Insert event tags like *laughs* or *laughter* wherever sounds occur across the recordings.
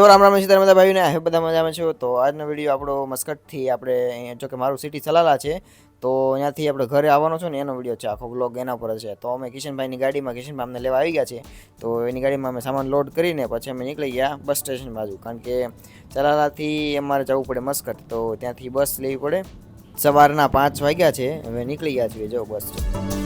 તો રામ રામ સીતારામ બધા ભાઈઓને આ બધા મજામાં છો. તો આજનો વીડિયો આપણો મસ્કટથી આપણે જો કે મારું સિટી સલાલા છે, તો અહીંયાથી આપણે ઘરે આવવાનો છો ને એનો વીડિયો છે, આખો બ્લોગ એના પર છે. તો અમે કિશનભાઈની ગાડીમાં, કિશનભાઈ અમને લેવા આવી ગયા છે, તો એની ગાડીમાં અમે સામાન લોડ કરીને પછી અમે નીકળી ગયા બસ સ્ટેશન બાજુ. કારણ કે સલાલાથી અમારે જવું પડે મસ્કટ, તો ત્યાંથી બસ લેવી પડે. સવારના પાંચ વાગ્યા છે, હવે નીકળી ગયા છીએ, જો બસ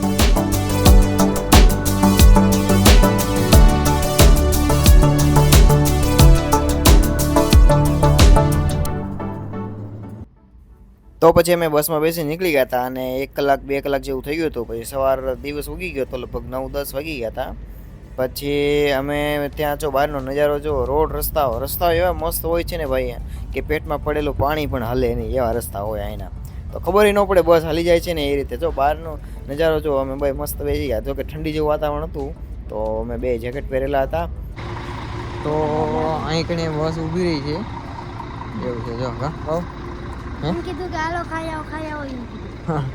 તો પછી અમે બસમાં બેસી નીકળી ગયા હતા અને એક કલાક, બે કલાક જેવું થઈ ગયું હતું. પછી સવાર દિવસ ઉગી ગયો હતો લગભગ નવ, દસ વાગી ગયા હતા. પછી અમે ત્યાં જો બહારનો નજારો જો રોડ, રસ્તાઓ. રસ્તાઓ એવા મસ્ત હોય છે ને ભાઈ, કે પેટમાં પડેલું પાણી પણ હલે નહીં એવા રસ્તા હોય અહીંના. તો ખબર ન પડે બસ હાલી જાય છે ને એ રીતે. જો બહારનો નજારો જો અમે ભાઈ મસ્ત બેસી ગયા. જો કે ઠંડી જેવું વાતાવરણ હતું, તો અમે બે જેકેટ પહેરેલા હતા. તો અહીં કણે બસ ઊભી રહી છે. એવું છે, જો, હો એમ કીધું કે હાલો ખાઈ આવો ખાઈ આવો એમ કીધું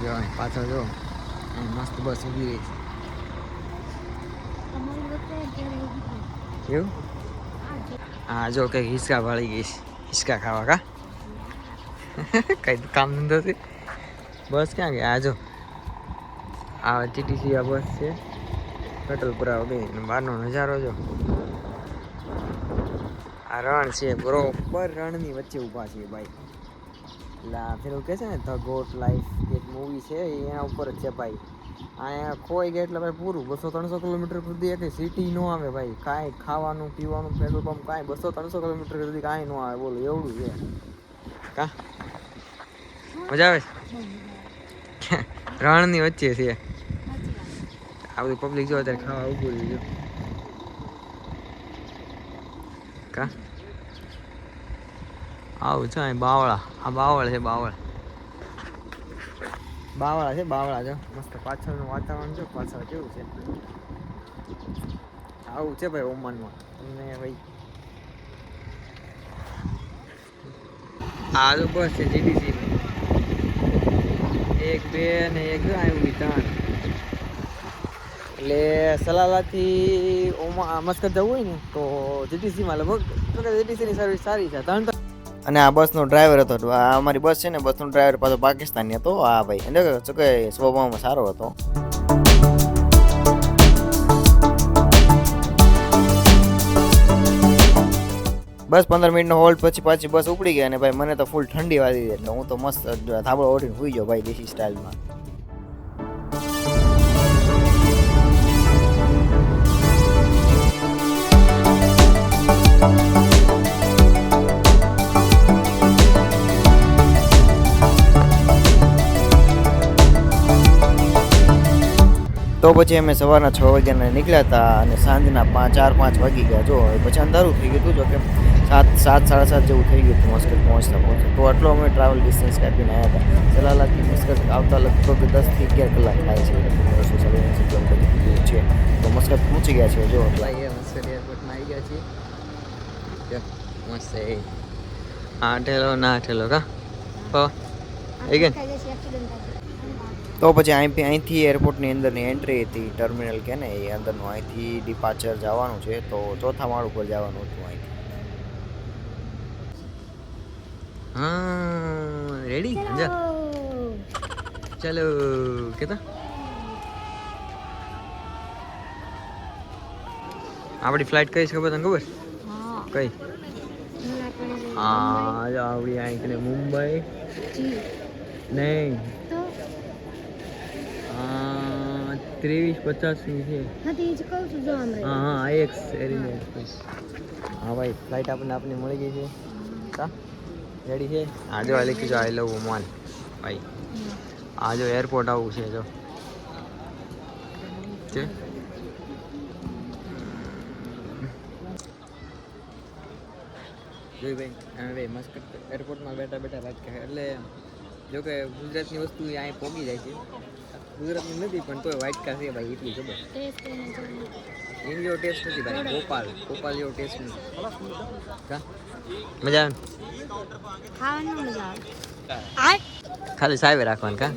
જો પાછળ જો મસ્ત બસ ઊભી રહી. છે એવું આ હા જો કંઈક હિસકા ભાળી ગઈ હિસકા ખાવા કા કઈ કામ ધંધો છે બસ ક્યાં ગયા આ જો આ ટીટીસી આ બસ છે પેટ્રોલ પુરાવા ગઈ બહારનો નજારો જો આ રણ છે, બરોબર રણની વચ્ચે ઊભા છે ભાઈ. એટલે આ પેલું કહે છે ને ધ ગોટ લાઈફ એક મૂવી છે એના ઉપર જ છે ભાઈ. અહીંયા ખોઈ ગયા એટલે ભાઈ પૂરું, બસો ત્રણસો કિલોમીટર સુધી એક સિટી ન આવે ભાઈ. કાંઈ ખાવાનું, પીવાનું પેટ્રોલ પંપ કાંઈ, બસો ત્રણસો કિલોમીટર સુધી કાંઈ ન આવે, બોલો એવડું છે. કા? મજા આવે? *laughs* રણની વચ્ચે છે. આ બધું પબ્લિક જો અત્યારે ખાવા ઉભું રહ્યું જો કા આવું છે અહીં બાવળા. આ બાવળ છે બાવળ. બાવળા છે, બાવળા જો. મસ્ત પાછળનું વાતાવરણ છે પાછળ કેવું છે? આવું છે ભાઈ ઓમાનમાં. તમને ભાઈ આ તો બસ છે જીડીસી એક, બે ને એક, જો આવ્યું ત્રણ. એટલે સલાલાથી ઓમાં મસ્કત જવું હોય ને, તો જીટીસીમાં લગભગ જીટીસીની સર્વિસ સારી છે. ત્રણ અને આ બસનો ડ્રાઈવર હતો. આ અમારી બસ છે ને, બસનો ડ્રાઈવર પાછો પાકિસ્તાની હતો. આ ભાઈ, એટલે શું કે સ્વભાવમાં સારો હતો. બસ પંદર મિનિટનો હોલ્ડ પછી પાછી બસ ઉપડી ગઈ અને ભાઈ મને તો ફૂલ ઠંડી વાળી એટલે હું તો મસ્ત થાબડો ઓઢીને સુઈ ગયો ભાઈ દેશી સ્ટાઇલમાં તો પછી અમે સવારના છ વાગ્યાના નીકળ્યા હતા અને સાંજના પાંચ ચાર પાંચ વાગી ગયા. જો હવે પછી અંધારું થઈ ગયું હતું જો કે સાત સાત સાડા સાત જેવું થઈ ગયું હતું મસ્કટ પહોંચતા પહોંચતા. તો આટલો અમે ટ્રાવેલ ડિસ્ટન્સ કાપીને આવ્યા હતા. સલાલાથી મસ્કટ આવતા લગભગ દસથી અગિયાર કલાક થાય છે. બસો સાડી કિલોમીટર જેટલું છે. તો મસ્કટ પહોંચી ગયા છે જો. મસ્કટ એરપોર્ટમાં આવી ગયા છીએ. મસ્ત એ. આ ઠેલો ના ઠેલો કા? આવી ગઈ ને? ખાઈ જશે accident થશે. તો પછી અહીંથી અહીંથી એરપોર્ટની અંદરની એન્ટ્રી હતી ટર્મિનલ કે ને એ અંદરનું. અહીંથી ડિપાર્ચર જવાનું છે તો ચોથા માળ ઉપર જવાનું હતું અહીંથી. હા રેડી જા ચાલો કેતા? આપણી ફ્લાઇટ કઈ છે ખબર તને ખબર? હા. કઈ? હા જો આવડી અહીં મુંબઈ. નહીં તો આ ત્રેવીસ પચાસની છે. હા હા આઈએક્સ એરિના એક્સપ્રેસ હા ભાઈ ફ્લાઇટ આપણને આપણને મળી ગઈ છે. કા? રેડી છે? હા જો આ લખી જો આઈ લવ ઓમાન ભાઈ આ જો એરપોર્ટ આવું છે જો. છે? જોઈ ભાઈ? અમે ભાઈ મસ્કટ એરપોર્ટમાં બેઠા બેઠા વાત કરે એટલે જો કે ગુજરાતની વસ્તુ અહીં પોગી જાય છે. ગુજરાતની નથી પણ તોય વાટકા છે ભાઈ એટલી ખબર. ટેસ્ટ એની જેવો ટેસ્ટ નથી ભાઈ ગોપાલ ગોપાલ જેવો ટેસ્ટ નથી. મજા આવે ખાલી સાહેબ રાખવાનું કા?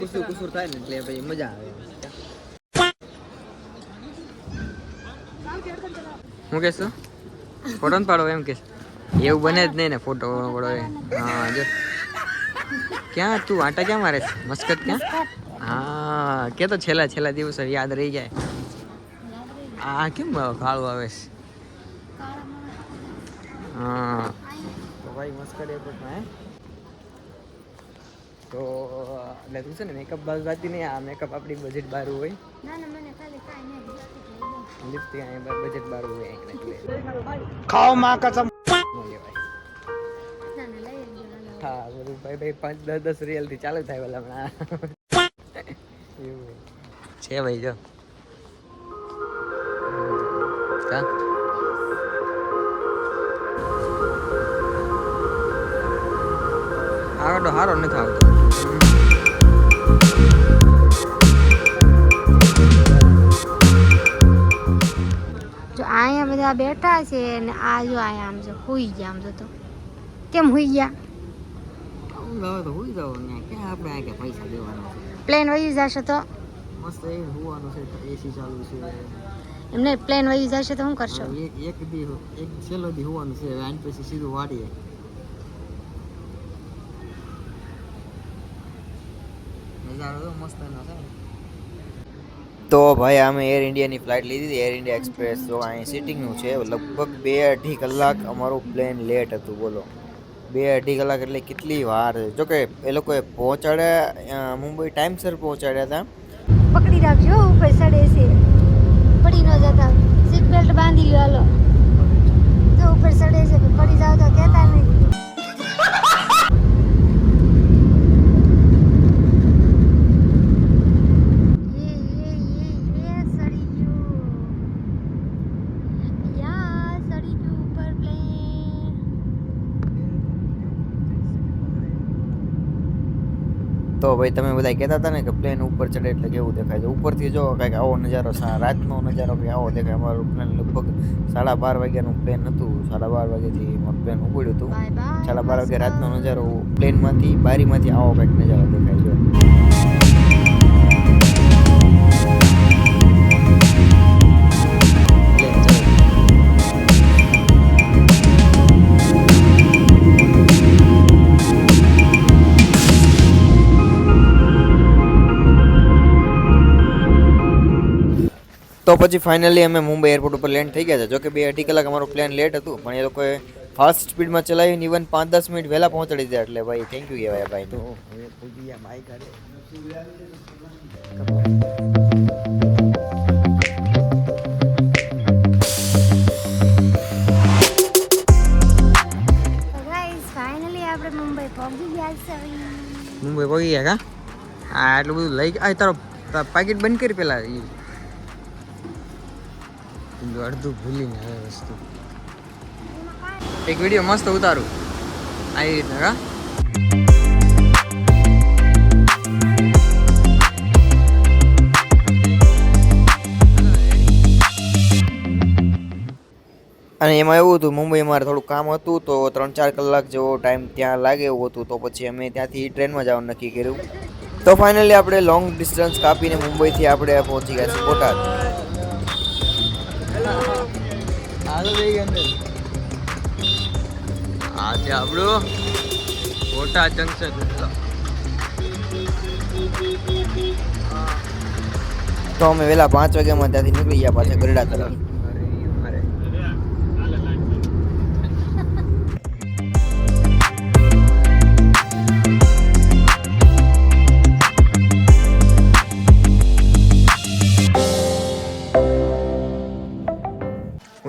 કુસુર કુસુર થાય ને એટલે ભાઈ મજા આવે. હું કહેશું? ફોટો ન પાડો એમ કે એવું બને જ નહીં ને ફોટો પાડો એ. હા જો. ક્યાં તું? આટા ક્યાં મારે? છે મસ્કત ક્યાં? હા કે તો છેલ્લા છેલ્લા દિવસો યાદ રહી જાય. આ કેમ કાળું આવે છે? હા. તો ભાઈ મસ્કત એરપોર્ટમાં તો એટલે તું છે ને મેકઅપ બાજુ જાતી નહીં. આ મેકઅપ આપણી બજેટ બહાર હોય. ના ના મને ખાલી કાંઈ નહીં. લિપસ્ટિક બજેટ બહાર હોય. ખાઓ માં કસમ. હા બધું ભાઈ ભાઈ પાંચ દસ દસ રિયલથી ચાલુ થાય ઓલા હમણાં. છે ભાઈ જો. આગળ તો સારો નથી આવતો. જો અહીંયા બધા બેઠા છે ને આ જો અહીંયા આમ જો હુઈ ગયા આમ જો તો. કેમ હુઈ ગયા? હું હવે તો હોઈ જાવ ને ક્યાં આપણે આ કે પૈસા દેવાના છે? પ્લેન વહી જશે તો? મસ્ત એ હોવાનું છે એસી ચાલુ છે. એમને પ્લેન વહી જશે તો શું કરશો? એક એક દી એક છેલ્લો દી હોવાનું છે આન પછી સીધું વાડીએ. નજારો મસ્ત એનો છે તો ભાઈ અમે એર ઇન્ડિયાની ફ્લાઇટ લીધી હતી. એર ઇન્ડિયા એક્સપ્રેસ જો અહીં સિટિંગનું છે લગભગ બે અઢી કલાક અમારું પ્લેન લેટ હતું બોલો. બે અઢી કલાક એટલે કેટલી વાર? જો જોકે એ લોકોએ પહોંચાડ્યા મુંબઈ ટાઈમસર પહોંચાડ્યા હતા પકડી રાખજો, પૈસા સડે તો ભાઈ તમે બધા કહેતા હતા ને કે પ્લેન ઉપર ચડે એટલે કેવું દેખાય છે? ઉપરથી જો કંઈક આવો નજારો રાતનો નજારો કંઈક આવો દેખાય. અમારું પ્લેન લગભગ સાડા બાર વાગ્યાનું પ્લેન હતું. સાડા બાર વાગ્યાથી અમારું પ્લેન ઉપડ્યું હતું. સાડા બાર વાગે રાતનો નજારો પ્લેનમાંથી બારીમાંથી આવો કંઈક નજારો દેખાય છે. તો પછી ફાઇનલી અમે મુંબઈ એરપોર્ટ ઉપર લેન્ડ થઈ ગયા છે. જોકે બે અઢી કલાક અમારું પ્લેન લેટ હતું પણ એ લોકોએ ફાસ્ટ સ્પીડમાં ચલાવીને ઇવન પાંચ દસ મિનિટ વહેલા પહોંચાડી દીધા. એટલે ભાઈ થેન્ક યુ કહેવાય ભાઈ તો. હવે ગયા મુંબઈ પહોંચી ગયા કા? આ એટલું બધું લઈ આ તારો પાકીટ બંધ કરી પેલા અડધું ભૂલીને હવે વસ્તુ. એક વીડિયો મસ્ત ઉતારું. આવી રીતના હા? અને એમાં એવું હતું, મુંબઈ મારે થોડું કામ હતું તો ત્રણ ચાર કલાક જેવો ટાઈમ ત્યાં લાગે એવું હતું, તો પછી અમે ત્યાંથી ટ્રેનમાં જવાનું નક્કી કર્યું. તો ફાઇનલી આપણે લોંગ ડિસ્ટન્સ કાપીને મુંબઈથી આપણે પહોંચી ગયા છીએ બોટાદ. આ છે આપણું મોટા જંકશન તો અમે વહેલા પાંચ વાગ્યામાં ત્યાંથી નીકળી ગયા પાછા ગરડા તરફ.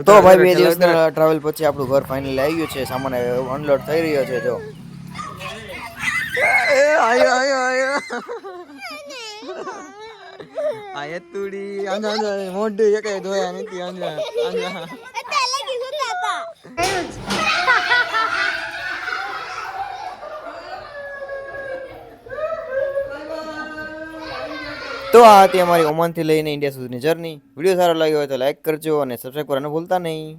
તો ભાઈ બે દિવસના ટ્રાવેલ પછી આપણું ઘર ફાઇનલ આવી ગયું છે. સામાન અનલોડ થઈ રહ્યો છે જો. આયો આયો આયો. આ તુડી આંજા આંજા મોઢું એકે ધોયા નથી આંજા આંજા તો આ હતી અમારી ઓમાનથી લઈને ઇન્ડિયા સુધીની જર્ની વીડિયો સારો લાગ્યો હોય તો લાઈક કરજો અને સબસ્ક્રાઈબ કરવાનું ભૂલતા નહીં.